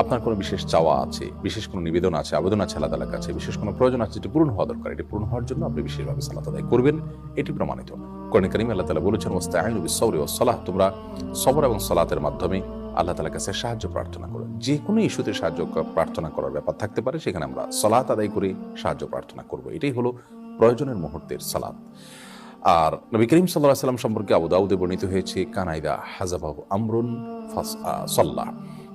আপনার কোনো বিশেষ চাওয়া আছে, বিশেষ কোনো নিবেদন আছে, আবেদন আছে আল্লাহ তালার কাছে, বিশেষ কোনো প্রয়োজন আছে যেটি পূরণ হওয়া দরকার, এটি পূরণ হওয়ার জন্য আপনি বিশেষভাবে সালাত আদায় করবেন, এটি প্রমাণিত। কোরআন করিম আল্লাহ তালা বলেছেন ওস্তাহিন বিসৌরি ও সালাহ তোমরা সবর এবং সালাতের মাধ্যমে আল্লাহ তালার কাছে সাহায্য প্রার্থনা করো। যে কোনো ইস্যুতে সাহায্য প্রার্থনা করার ব্যাপার থাকতে পারে, সেখানে আমরা সালাত আদায় করে সাহায্য প্রার্থনা করব। এটাই হলো প্রয়োজনের মুহূর্তের সালাত। আর নবী করিম সাল্লাহ সাল্লাম সম্পর্কে আবু দাউদে বর্ণিত হয়েছে, কানাইদা হাজাবাহু আমরুন সাল্লাহ।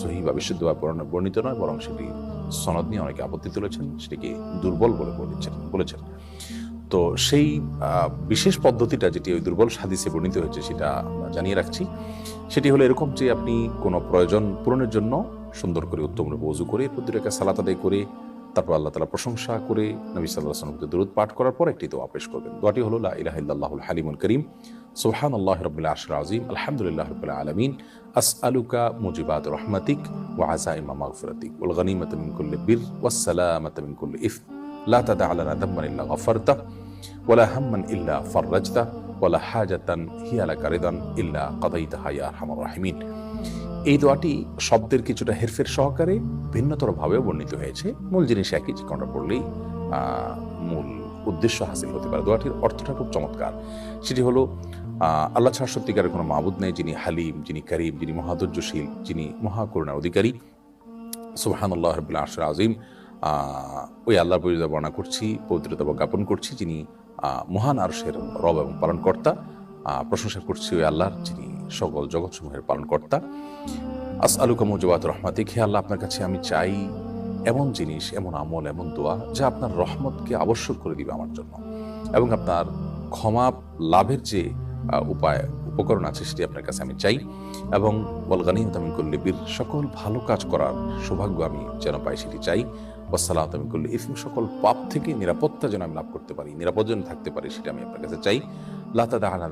সহি বা বিশুদ্ধ বা বর্ণিত নয়, বরং সেটি সনদ নিয়ে অনেকে আপত্তি তুলেছেন, সেটিকে দুর্বল বলে বলেছেন বলেছেন। তো সেই বিশেষ পদ্ধতিটা যেটি ওই দুর্বল সাদিসে বর্ণিত হয়েছে, সেটা জানিয়ে রাখছি। সেটি হলো এরকম যে আপনি কোনো প্রয়োজন পূরণের জন্য সুন্দর করে উত্তম রূপে উজু করে এরপর দুটাকে সালাত আদায় করে তারপর আল্লাহ তালা প্রশংসা করে নবী সাল্লাহ আসলামকে দূরত পাঠ করার পর একটি দোয়া পেশ করবেন। দোয়াটি হলো, লা ইলাহা ইল্লাল্লাহুল হালিমুল করিম সুবহান আল্লাহ রবিল্লা আশর আজিম আলহামদুলিল্লাহ রবিল আলমিন আস আলুকা মুজিবাত রহমাতিক ওয়া আজাইমা মাগফিরাতিক ওয়াল গনিমাত মিন কুল্লি বির ওয়াস সালামাত মিন কুল্লি ইফ লা তাদা লানা দাম্মান ইল্লা গফারতা ওয়ালা হাম্মান ইল্লা ফাররাজতা ওয়ালা হাজাতান হিয়া লাকা রিদান ইল্লা কাদাইতাহা ইয়া আরহামার রাহিমিন। এই দোয়াটি শব্দের কিছুটা হেরফের সহকারে ভিন্নতর ভাবেও বর্ণিত হয়েছে। মূল জিনিস একই, যে কোনটা পড়লেই মূল উদ্দেশ্য হাসিল হতে পারে। দোয়াটির অর্থটা খুব চমৎকার। সেটি হলো আল্লাহ ছাড়া সত্যিকারের কোনো মাবুদ নেই যিনি হালিম, যিনি করিম, যিনি মহাদুর্যশীল যিনি মহাকরুণার অধিকারী। সুবহানাল্লাহ রবিল্লা আশর আজিম ওই আল্লাহ পরিচয় বর্ণনা করছি, পবিত্রতা জ্ঞাপন করছি, যিনি মহান আরশের রব এবং পালনকর্তা। কর্তা প্রশংসা করছি ওই আল্লাহর, যিনি সকল জগৎসমূহের পালনকর্তা। আস আলুকা মুজবাত রহমাতি হে আল্লাহ, আপনার কাছে আমি চাই এমন জিনিস, এমন আমল, এমন দোয়া, যা আপনার রহমতকে আবশ্যক করে দিবে আমার জন্য। এবং আপনার ক্ষমা লাভের যে উপায় উপকরণ আছে সেটি আপনার কাছে আমি চাই। এবং বলগানি তামিন করলে বীর সকল ভালো কাজ করার সৌভাগ্য আমি যেন পাই সেটি চাই। ওয়াসালাম তামিন করলে ইসম সকল পাপ থেকে নিরাপত্তা যেন আমি লাভ করতে পারি, নিরাপদ যেন থাকতে পারি সেটা আমি আপনার কাছে চাই। লাতা দাহানা